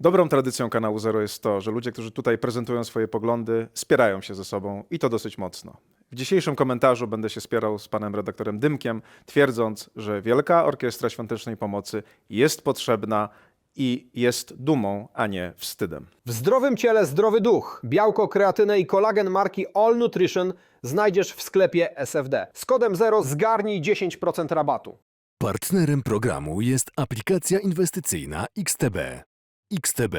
Dobrą tradycją kanału Zero jest to, że ludzie, którzy tutaj prezentują swoje poglądy, spierają się ze sobą i to dosyć mocno. W dzisiejszym komentarzu będę się spierał z panem redaktorem Dymkiem, twierdząc, że Wielka Orkiestra Świątecznej Pomocy jest potrzebna i jest dumą, a nie wstydem. W zdrowym ciele zdrowy duch. Białko, kreatynę i kolagen marki All Nutrition znajdziesz w sklepie SFD. Z kodem 0 zgarnij 10% rabatu. Partnerem programu jest aplikacja inwestycyjna XTB. XTB.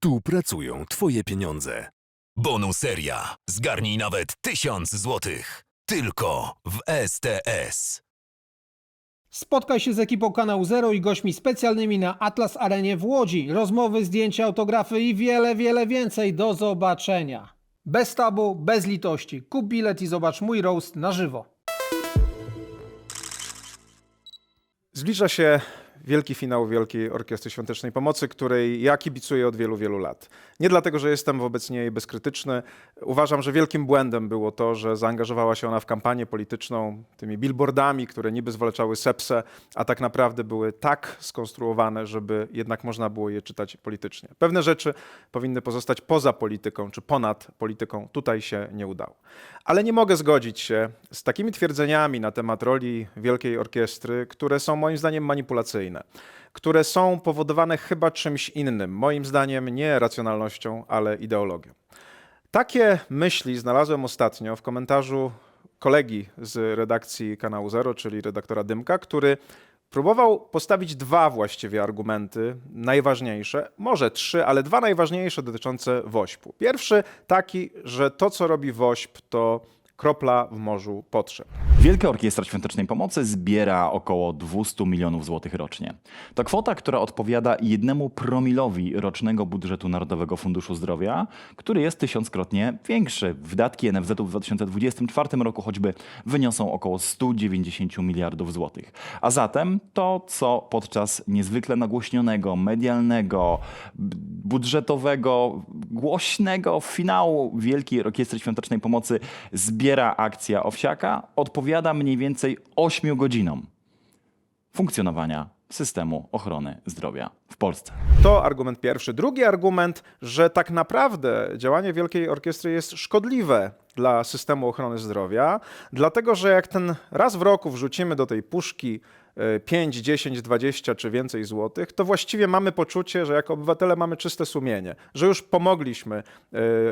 Tu pracują Twoje pieniądze. Bonuseria. Zgarnij nawet 1000 złotych. Tylko w STS. Spotkaj się z ekipą kanału Zero i gośćmi specjalnymi na Atlas Arenie w Łodzi. Rozmowy, zdjęcia, autografy i wiele, wiele więcej. Do zobaczenia. Bez tabu, bez litości. Kup bilet i zobacz mój roast na żywo. Zbliża się wielki finał Wielkiej Orkiestry Świątecznej Pomocy, której ja kibicuję od wielu, wielu lat. Nie dlatego, że jestem wobec niej bezkrytyczny. Uważam, że wielkim błędem było to, że zaangażowała się ona w kampanię polityczną tymi billboardami, które niby zwalczały sepsę, a tak naprawdę były tak skonstruowane, żeby jednak można było je czytać politycznie. Pewne rzeczy powinny pozostać poza polityką czy ponad polityką. Tutaj się nie udało. Ale nie mogę zgodzić się z takimi twierdzeniami na temat roli Wielkiej Orkiestry, które są moim zdaniem manipulacyjne, które są powodowane chyba czymś innym, moim zdaniem nie racjonalnością, ale ideologią. Takie myśli znalazłem ostatnio w komentarzu kolegi z redakcji kanału Zero, czyli redaktora Dymka, który próbował postawić dwa właściwie argumenty najważniejsze, może trzy, ale dwa najważniejsze dotyczące WOŚP-u. Pierwszy taki, że to, co robi WOŚP, to kropla w morzu potrzeb. Wielka Orkiestra Świątecznej Pomocy zbiera około 200 milionów złotych rocznie. To kwota, która odpowiada jednemu promilowi rocznego budżetu Narodowego Funduszu Zdrowia, który jest tysiąckrotnie większy. Wydatki NFZ-u w 2024 roku choćby wyniosą około 190 miliardów złotych. A zatem to, co podczas niezwykle nagłośnionego, medialnego, budżetowego, głośnego finału Wielkiej Orkiestry Świątecznej Pomocy zbiera akcja Owsiaka, odpowiada mniej więcej 8 godzinom funkcjonowania systemu ochrony zdrowia w Polsce. To argument pierwszy. Drugi argument, że tak naprawdę działanie Wielkiej Orkiestry jest szkodliwe dla systemu ochrony zdrowia, dlatego że jak ten raz w roku wrzucimy do tej puszki 5, 10, 20 czy więcej złotych, to właściwie mamy poczucie, że jako obywatele mamy czyste sumienie, że już pomogliśmy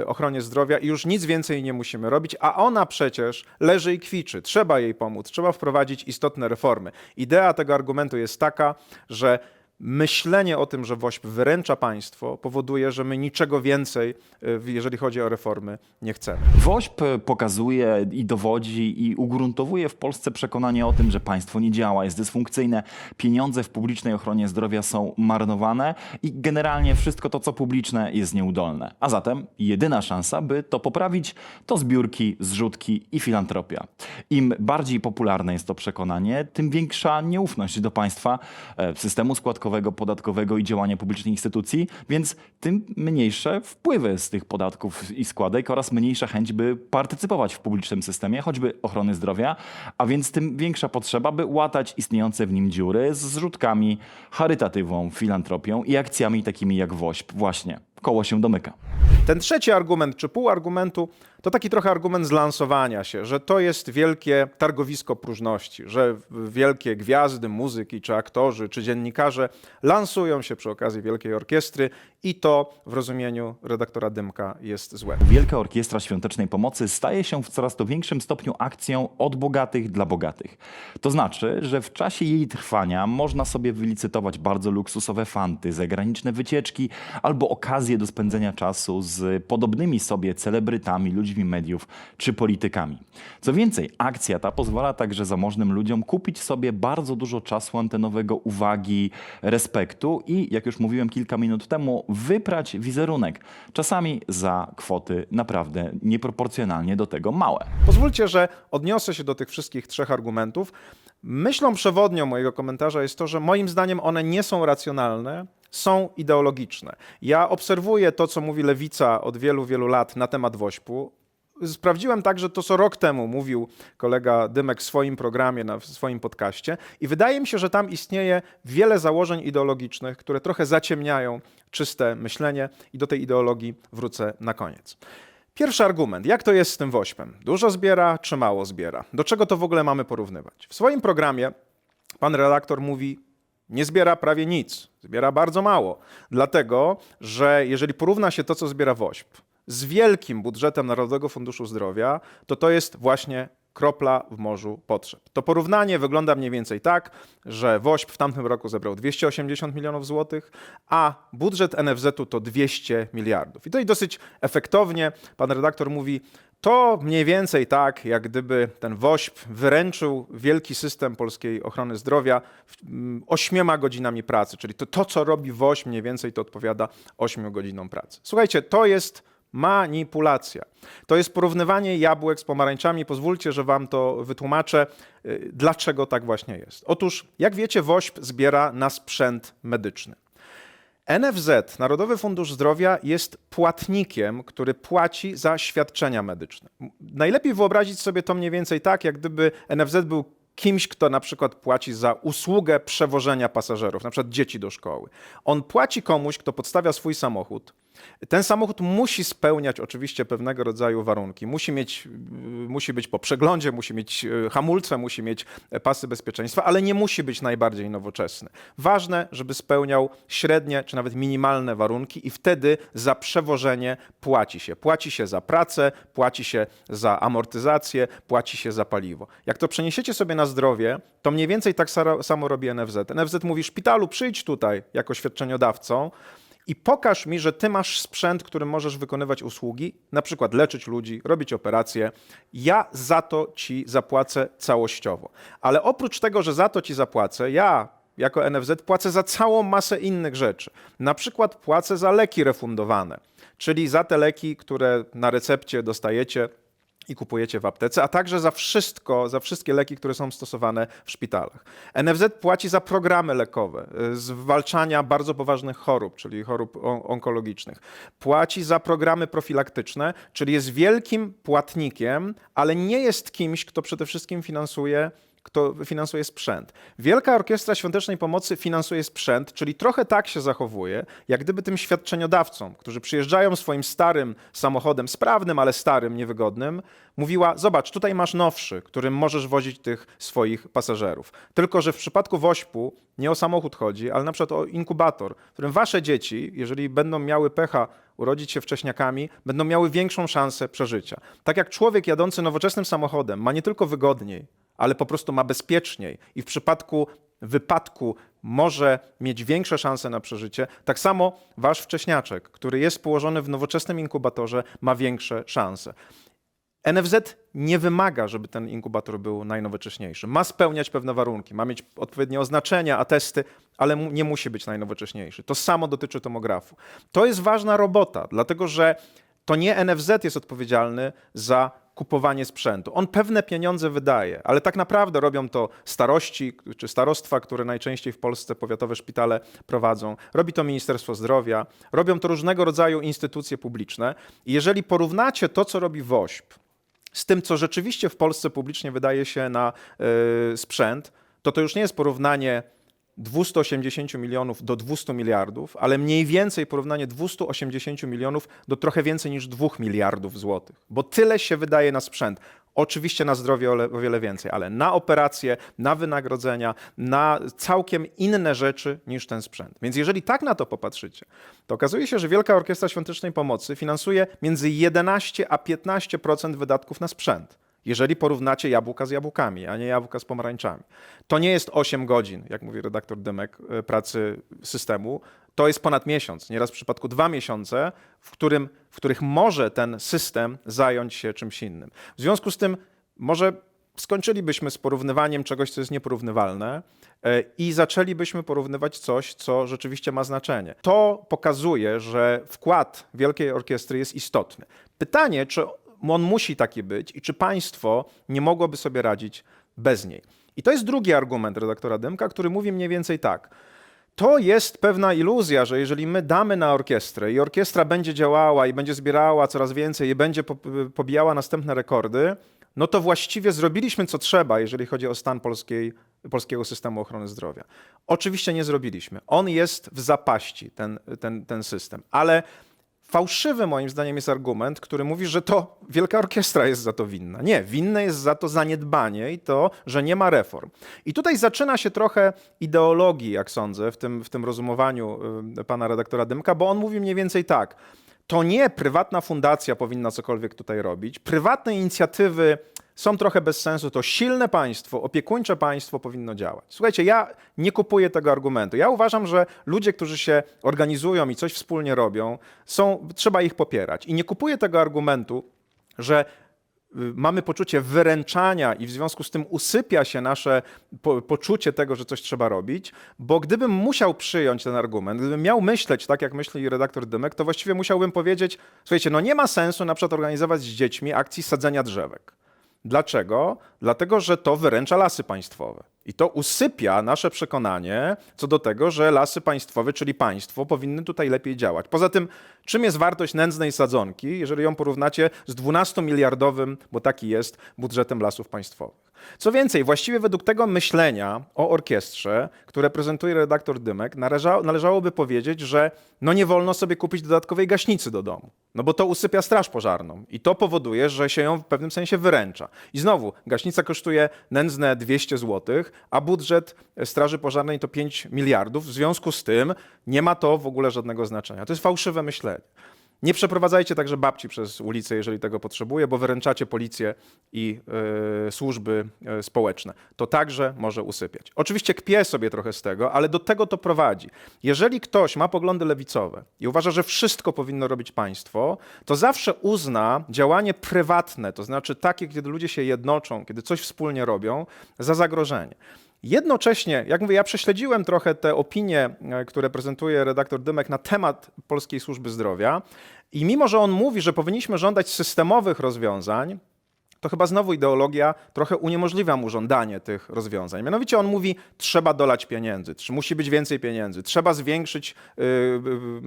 e, ochronie zdrowia i już nic więcej nie musimy robić, a ona przecież leży i kwiczy. Trzeba jej pomóc, trzeba wprowadzić istotne reformy. Idea tego argumentu jest taka, że myślenie o tym, że WOŚP wyręcza państwo, powoduje, że my niczego więcej, y, jeżeli chodzi o reformy, nie chcemy. WOŚP pokazuje i dowodzi i ugruntowuje w Polsce przekonanie o tym, że państwo nie działa, jest dysfunkcyjne, pieniądze w publicznej ochronie zdrowia są marnowane i generalnie wszystko to, co publiczne, jest nieudolne. A zatem jedyna szansa, by to poprawić, to zbiórki, zrzutki i filantropia. Im bardziej popularne jest to przekonanie, tym większa nieufność do państwa, e, systemu składkowego, podatkowego i działania publicznych instytucji, więc tym mniejsze wpływy z tych podatków i składek oraz mniejsza chęć, by partycypować w publicznym systemie, choćby ochrony zdrowia, a więc tym większa potrzeba, by łatać istniejące w nim dziury z zrzutkami, charytatywą, filantropią i akcjami takimi jak WOŚP. Właśnie, koło się domyka. Ten trzeci argument, czy pół argumentu, to taki trochę argument zlansowania się, że to jest wielkie targowisko próżności, że wielkie gwiazdy muzyki, czy aktorzy, czy dziennikarze lansują się przy okazji Wielkiej Orkiestry i to w rozumieniu redaktora Dymka jest złe. Wielka Orkiestra Świątecznej Pomocy staje się w coraz to większym stopniu akcją od bogatych dla bogatych. To znaczy, że w czasie jej trwania można sobie wylicytować bardzo luksusowe fanty, zagraniczne wycieczki albo okazje do spędzenia czasu z podobnymi sobie celebrytami, ludźmi mediów czy politykami. Co więcej, akcja ta pozwala także zamożnym ludziom kupić sobie bardzo dużo czasu antenowego, uwagi, respektu i, jak już mówiłem kilka minut temu, wyprać wizerunek. Czasami za kwoty naprawdę nieproporcjonalnie do tego małe. Pozwólcie, że odniosę się do tych wszystkich trzech argumentów. Myślą przewodnią mojego komentarza jest to, że moim zdaniem one nie są racjonalne, są ideologiczne. Ja obserwuję to, co mówi lewica od wielu, wielu lat na temat WOŚP-u. Sprawdziłem także to, co rok temu mówił kolega Dymek w swoim programie, na, w swoim podcaście, i wydaje mi się, że tam istnieje wiele założeń ideologicznych, które trochę zaciemniają czyste myślenie, i do tej ideologii wrócę na koniec. Pierwszy argument. Jak to jest z tym wośpem? Dużo zbiera czy mało zbiera? Do czego to w ogóle mamy porównywać? W swoim programie pan redaktor mówi, nie zbiera prawie nic, zbiera bardzo mało. Dlatego, że jeżeli porówna się to, co zbiera WOŚP z wielkim budżetem Narodowego Funduszu Zdrowia, to to jest właśnie kropla w morzu potrzeb. To porównanie wygląda mniej więcej tak, że WOŚP w tamtym roku zebrał 280 milionów złotych, a budżet NFZ-u to 200 miliardów. I i dosyć efektownie pan redaktor mówi, to mniej więcej tak, jak gdyby ten WOŚP wyręczył wielki system polskiej ochrony zdrowia mm, ośmioma godzinami pracy, czyli to, to co robi WOŚP mniej więcej to odpowiada ośmiu godzinom pracy. Słuchajcie, to jest manipulacja. To jest porównywanie jabłek z pomarańczami. Pozwólcie, że wam to wytłumaczę, y, dlaczego tak właśnie jest. Otóż, jak wiecie, WOŚP zbiera na sprzęt medyczny. NFZ, Narodowy Fundusz Zdrowia, jest płatnikiem, który płaci za świadczenia medyczne. Najlepiej wyobrazić sobie to mniej więcej tak, jak gdyby NFZ był kimś, kto na przykład płaci za usługę przewożenia pasażerów, na przykład dzieci do szkoły. On płaci komuś, kto podstawia swój samochód. Ten samochód musi spełniać oczywiście pewnego rodzaju warunki. Musi, mieć, y, musi być po przeglądzie, musi mieć y, hamulce, musi mieć e, pasy bezpieczeństwa, ale nie musi być najbardziej nowoczesny. Ważne, żeby spełniał średnie czy nawet minimalne warunki i wtedy za przewożenie płaci się. Płaci się za pracę, płaci się za amortyzację, płaci się za paliwo. Jak to przeniesiecie sobie na zdrowie, to mniej więcej tak samo robi NFZ. NFZ mówi, szpitalu przyjdź tutaj jako świadczeniodawcą, i pokaż mi, że ty masz sprzęt, którym możesz wykonywać usługi, na przykład leczyć ludzi, robić operacje. Ja za to ci zapłacę całościowo. Ale oprócz tego, że za to ci zapłacę, ja jako NFZ płacę za całą masę innych rzeczy. Na przykład płacę za leki refundowane, czyli za te leki, które na recepcie dostajecie i kupujecie w aptece, a także za wszystko, za wszystkie leki, które są stosowane w szpitalach. NFZ płaci za programy lekowe, y, zwalczania bardzo poważnych chorób, czyli chorób on- onkologicznych. Płaci za programy profilaktyczne, czyli jest wielkim płatnikiem, ale nie jest kimś, kto przede wszystkim finansuje kto finansuje sprzęt. Wielka Orkiestra Świątecznej Pomocy finansuje sprzęt, czyli trochę tak się zachowuje, jak gdyby tym świadczeniodawcom, którzy przyjeżdżają swoim starym samochodem, sprawnym, ale starym, niewygodnym, mówiła: Zobacz, tutaj masz nowszy, którym możesz wozić tych swoich pasażerów. Tylko, że w przypadku wośpu nie o samochód chodzi, ale na przykład o inkubator, w którym wasze dzieci, jeżeli będą miały pecha urodzić się wcześniakami, będą miały większą szansę przeżycia. Tak jak człowiek jadący nowoczesnym samochodem ma nie tylko wygodniej, ale po prostu ma bezpieczniej i w przypadku wypadku może mieć większe szanse na przeżycie, tak samo wasz wcześniaczek, który jest położony w nowoczesnym inkubatorze, ma większe szanse. NFZ nie wymaga, żeby ten inkubator był najnowocześniejszy. Ma spełniać pewne warunki, ma mieć odpowiednie oznaczenia, atesty, ale nie musi być najnowocześniejszy. To samo dotyczy tomografu. To jest ważna robota, dlatego że to nie NFZ jest odpowiedzialny za kupowanie sprzętu. On pewne pieniądze wydaje, ale tak naprawdę robią to starości czy starostwa, które najczęściej w Polsce powiatowe szpitale prowadzą. Robi to Ministerstwo Zdrowia, robią to różnego rodzaju instytucje publiczne. I jeżeli porównacie to, co robi WOŚP, z tym, co rzeczywiście w Polsce publicznie wydaje się na y, sprzęt, to to już nie jest porównanie 280 milionów do 200 miliardów, ale mniej więcej porównanie 280 milionów do trochę więcej niż 2 miliardów złotych, bo tyle się wydaje na sprzęt. Oczywiście na zdrowie o, le- o wiele więcej, ale na operacje, na wynagrodzenia, na całkiem inne rzeczy niż ten sprzęt. Więc jeżeli tak na to popatrzycie, to okazuje się, że Wielka Orkiestra Świątecznej Pomocy finansuje między 11 a 15% wydatków na sprzęt jeżeli porównacie jabłka z jabłkami, a nie jabłka z pomarańczami. To nie jest 8 godzin, jak mówi redaktor Dymek, e, pracy systemu. To jest ponad miesiąc, nieraz w przypadku dwa miesiące, w, którym, w których może ten system zająć się czymś innym. W związku z tym może skończylibyśmy z porównywaniem czegoś, co jest nieporównywalne e, i zaczęlibyśmy porównywać coś, co rzeczywiście ma znaczenie. To pokazuje, że wkład Wielkiej Orkiestry jest istotny. Pytanie, czy on musi taki być i czy państwo nie mogłoby sobie radzić bez niej. I to jest drugi argument redaktora Dymka, który mówi mniej więcej tak. to jest pewna iluzja, że jeżeli my damy na orkiestrę i orkiestra będzie działała i będzie zbierała coraz więcej i będzie po- pobijała następne rekordy, no to właściwie zrobiliśmy co trzeba, jeżeli chodzi o stan polskiej, polskiego systemu ochrony zdrowia. Oczywiście nie zrobiliśmy. On jest w zapaści, ten, ten, ten system, ale Fałszywy moim zdaniem jest argument, który mówi, że to Wielka Orkiestra jest za to winna. Nie, winne jest za to zaniedbanie i to, że nie ma reform. I tutaj zaczyna się trochę ideologii, jak sądzę, w tym, w tym rozumowaniu y, pana redaktora Dymka, bo on mówi mniej więcej tak. To nie prywatna fundacja powinna cokolwiek tutaj robić. Prywatne inicjatywy są trochę bez sensu. To silne państwo, opiekuńcze państwo powinno działać. Słuchajcie, ja nie kupuję tego argumentu. Ja uważam, że ludzie, którzy się organizują i coś wspólnie robią, są, trzeba ich popierać. I nie kupuję tego argumentu, że y, mamy poczucie wyręczania i w związku z tym usypia się nasze po, poczucie tego, że coś trzeba robić, bo gdybym musiał przyjąć ten argument, gdybym miał myśleć tak, jak myśli redaktor Dymek, to właściwie musiałbym powiedzieć, słuchajcie, no nie ma sensu na przykład organizować z dziećmi akcji sadzenia drzewek. Dlaczego? Dlatego, że to wyręcza lasy państwowe. I to usypia nasze przekonanie co do tego, że lasy państwowe, czyli państwo, powinny tutaj lepiej działać. Poza tym, czym jest wartość nędznej sadzonki, jeżeli ją porównacie z 12-miliardowym, bo taki jest, budżetem lasów państwowych? Co więcej, właściwie według tego myślenia o orkiestrze, które prezentuje redaktor Dymek, należa, należałoby powiedzieć, że no nie wolno sobie kupić dodatkowej gaśnicy do domu, no bo to usypia straż pożarną i to powoduje, że się ją w pewnym sensie wyręcza. I znowu, gaśnica kosztuje nędzne 200 zł, a budżet straży pożarnej to 5 miliardów, w związku z tym nie ma to w ogóle żadnego znaczenia. To jest fałszywe myślenie. Nie przeprowadzajcie także babci przez ulicę, jeżeli tego potrzebuje, bo wyręczacie policję i e, służby e, społeczne. To także może usypiać. Oczywiście kpię sobie trochę z tego, ale do tego to prowadzi. Jeżeli ktoś ma poglądy lewicowe i uważa, że wszystko powinno robić państwo, to zawsze uzna działanie prywatne, to znaczy takie, kiedy ludzie się jednoczą, kiedy coś wspólnie robią, za zagrożenie. Jednocześnie, jak mówię, ja prześledziłem trochę te opinie, e, które prezentuje redaktor Dymek na temat Polskiej Służby Zdrowia i mimo, że on mówi, że powinniśmy żądać systemowych rozwiązań, to chyba znowu ideologia trochę uniemożliwia mu żądanie tych rozwiązań. Mianowicie on mówi, trzeba dolać pieniędzy, musi być więcej pieniędzy, trzeba zwiększyć y,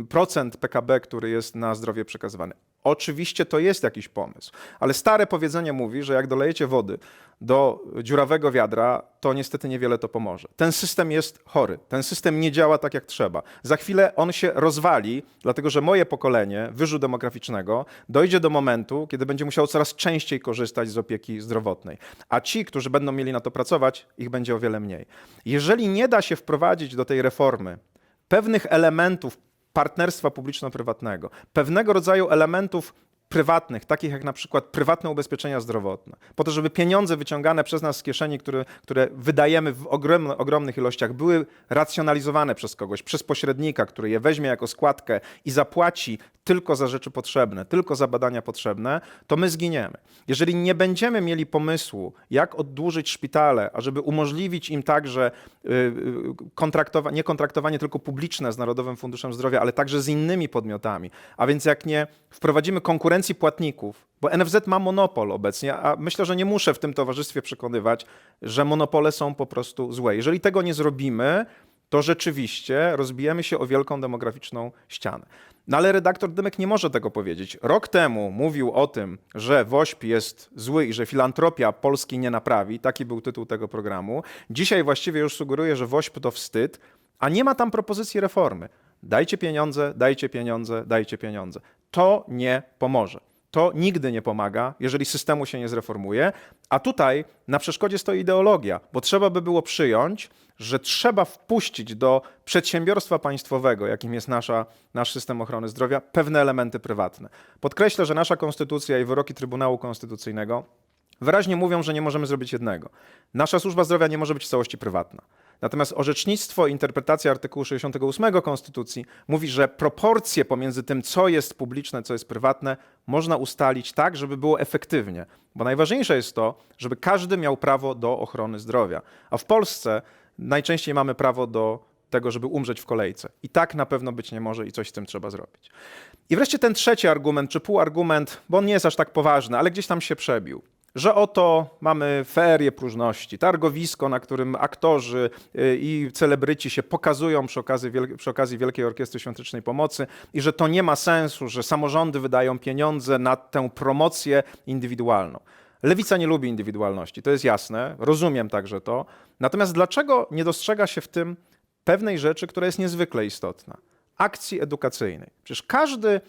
y, procent PKB, który jest na zdrowie przekazywany. Oczywiście to jest jakiś pomysł, ale stare powiedzenie mówi, że jak dolejecie wody do dziurawego wiadra, to niestety niewiele to pomoże. Ten system jest chory, ten system nie działa tak jak trzeba. Za chwilę on się rozwali, dlatego że moje pokolenie wyżu demograficznego dojdzie do momentu, kiedy będzie musiało coraz częściej korzystać z opieki zdrowotnej. A ci, którzy będą mieli na to pracować, ich będzie o wiele mniej. Jeżeli nie da się wprowadzić do tej reformy pewnych elementów partnerstwa publiczno-prywatnego, pewnego rodzaju elementów prywatnych, takich jak na przykład prywatne ubezpieczenia zdrowotne, po to, żeby pieniądze wyciągane przez nas z kieszeni, które, które wydajemy w ogromny, ogromnych ilościach, były racjonalizowane przez kogoś, przez pośrednika, który je weźmie jako składkę i zapłaci tylko za rzeczy potrzebne, tylko za badania potrzebne, to my zginiemy. Jeżeli nie będziemy mieli pomysłu, jak oddłużyć szpitale, ażeby umożliwić im także y, y, kontraktowa- nie kontraktowanie tylko publiczne z Narodowym Funduszem Zdrowia, ale także z innymi podmiotami, a więc jak nie wprowadzimy konkurencji płatników, bo NFZ ma monopol obecnie, a myślę, że nie muszę w tym towarzystwie przekonywać, że monopole są po prostu złe. Jeżeli tego nie zrobimy, to rzeczywiście rozbijemy się o wielką demograficzną ścianę. No ale redaktor Dymek nie może tego powiedzieć. Rok temu mówił o tym, że WOŚP jest zły i że filantropia Polski nie naprawi. Taki był tytuł tego programu. Dzisiaj właściwie już sugeruje, że WOŚP to wstyd, a nie ma tam propozycji reformy. Dajcie pieniądze, dajcie pieniądze, dajcie pieniądze. To nie pomoże. To nigdy nie pomaga, jeżeli systemu się nie zreformuje. A tutaj na przeszkodzie stoi ideologia, bo trzeba by było przyjąć, że trzeba wpuścić do przedsiębiorstwa państwowego, jakim jest nasza, nasz system ochrony zdrowia, pewne elementy prywatne. Podkreślę, że nasza konstytucja i wyroki Trybunału Konstytucyjnego wyraźnie mówią, że nie możemy zrobić jednego. Nasza służba zdrowia nie może być w całości prywatna. Natomiast orzecznictwo interpretacja artykułu 68 Konstytucji mówi, że proporcje pomiędzy tym, co jest publiczne, co jest prywatne, można ustalić tak, żeby było efektywnie. Bo najważniejsze jest to, żeby każdy miał prawo do ochrony zdrowia. A w Polsce najczęściej mamy prawo do tego, żeby umrzeć w kolejce. I tak na pewno być nie może i coś z tym trzeba zrobić. I wreszcie ten trzeci argument, czy półargument, bo on nie jest aż tak poważny, ale gdzieś tam się przebił. Że oto mamy feerię próżności, targowisko, na którym aktorzy y, i celebryci się pokazują przy okazji, przy okazji Wielkiej Orkiestry Świątecznej Pomocy i że to nie ma sensu, że samorządy wydają pieniądze na tę promocję indywidualną. Lewica nie lubi indywidualności, to jest jasne, rozumiem także to. Natomiast dlaczego nie dostrzega się w tym pewnej rzeczy, która jest niezwykle istotna? Akcji edukacyjnej. Przecież każdy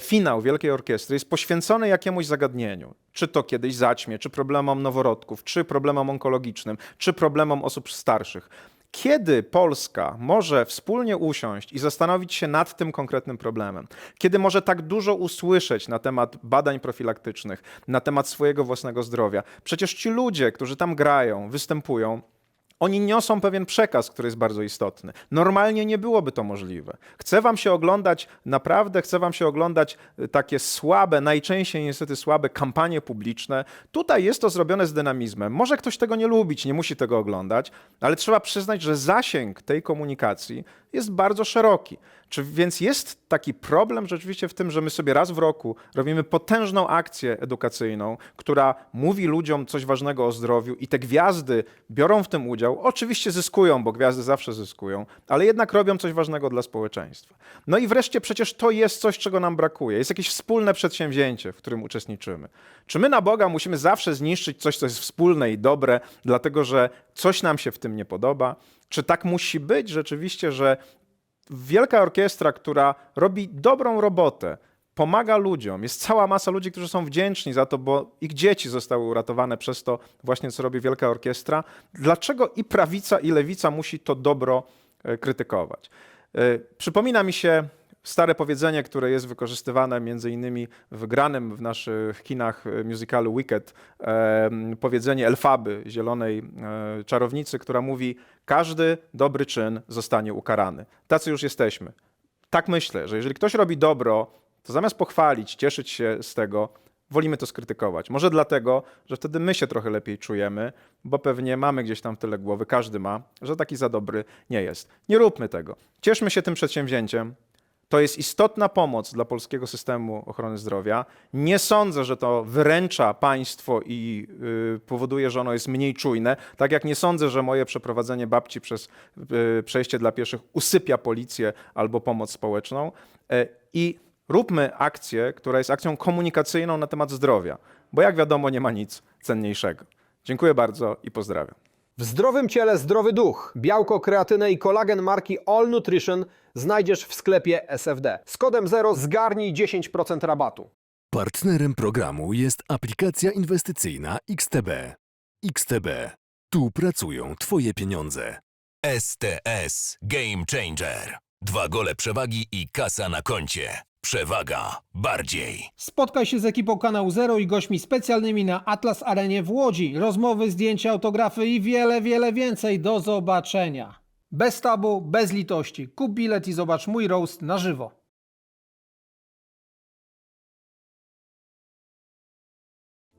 finał Wielkiej Orkiestry jest poświęcony jakiemuś zagadnieniu. Czy to kiedyś zaćmie, czy problemom noworodków, czy problemom onkologicznym, czy problemom osób starszych. Kiedy Polska może wspólnie usiąść i zastanowić się nad tym konkretnym problemem? Kiedy może tak dużo usłyszeć na temat badań profilaktycznych, na temat swojego własnego zdrowia? Przecież ci ludzie, którzy tam grają, występują, oni niosą pewien przekaz, który jest bardzo istotny. Normalnie nie byłoby to możliwe. Chcę wam się oglądać, naprawdę chcę wam się oglądać y, takie słabe, najczęściej niestety słabe kampanie publiczne. Tutaj jest to zrobione z dynamizmem. Może ktoś tego nie lubić, nie musi tego oglądać, ale trzeba przyznać, że zasięg tej komunikacji jest bardzo szeroki. Czy więc jest taki problem rzeczywiście w tym, że my sobie raz w roku robimy potężną akcję edukacyjną, która mówi ludziom coś ważnego o zdrowiu i te gwiazdy biorą w tym udział. Oczywiście zyskują, bo gwiazdy zawsze zyskują, ale jednak robią coś ważnego dla społeczeństwa. No i wreszcie przecież to jest coś, czego nam brakuje. Jest jakieś wspólne przedsięwzięcie, w którym uczestniczymy. Czy my na Boga musimy zawsze zniszczyć coś, co jest wspólne i dobre, dlatego że coś nam się w tym nie podoba? Czy tak musi być rzeczywiście, że wielka orkiestra, która robi dobrą robotę, pomaga ludziom. Jest cała masa ludzi, którzy są wdzięczni za to, bo ich dzieci zostały uratowane przez to właśnie, co robi wielka orkiestra. Dlaczego i prawica, i lewica musi to dobro e, krytykować? E, Przypomina mi się stare powiedzenie, które jest wykorzystywane między innymi w granym w naszych kinach e, musicalu Wicked, powiedzenie Elfaby, zielonej e, czarownicy, która mówi każdy dobry czyn zostanie ukarany. Tacy już jesteśmy. Tak myślę, że jeżeli ktoś robi dobro, to zamiast pochwalić, cieszyć się z tego, wolimy to skrytykować. Może dlatego, że wtedy my się trochę lepiej czujemy, bo pewnie mamy gdzieś tam tyle głowy, każdy ma, że taki za dobry nie jest. Nie róbmy tego. Cieszmy się tym przedsięwzięciem. To jest istotna pomoc dla polskiego systemu ochrony zdrowia. Nie sądzę, że to wyręcza państwo i y, powoduje, że ono jest mniej czujne. Tak jak nie sądzę, że moje przeprowadzenie babci przez y, przejście dla pieszych usypia policję albo pomoc społeczną. E, I róbmy akcję, która jest akcją komunikacyjną na temat zdrowia, bo jak wiadomo, nie ma nic cenniejszego. Dziękuję bardzo i pozdrawiam. W zdrowym ciele zdrowy duch. Białko, kreatynę i kolagen marki All Nutrition znajdziesz w sklepie SFD. Z kodem 0 zgarnij 10% rabatu. Partnerem programu jest aplikacja inwestycyjna XTB. XTB. Tu pracują Twoje pieniądze. STS Game Changer. Dwa gole przewagi i kasa na koncie. Przewaga bardziej. Spotkaj się z ekipą kanału Zero i gośćmi specjalnymi na Atlas Arenie w Łodzi. Rozmowy, zdjęcia, autografy i wiele, wiele więcej. Do zobaczenia. Bez tabu, bez litości. Kup bilet i zobacz mój roast na żywo.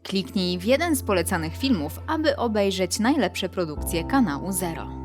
Kliknij w jeden z polecanych filmów, aby obejrzeć najlepsze produkcje kanału Zero.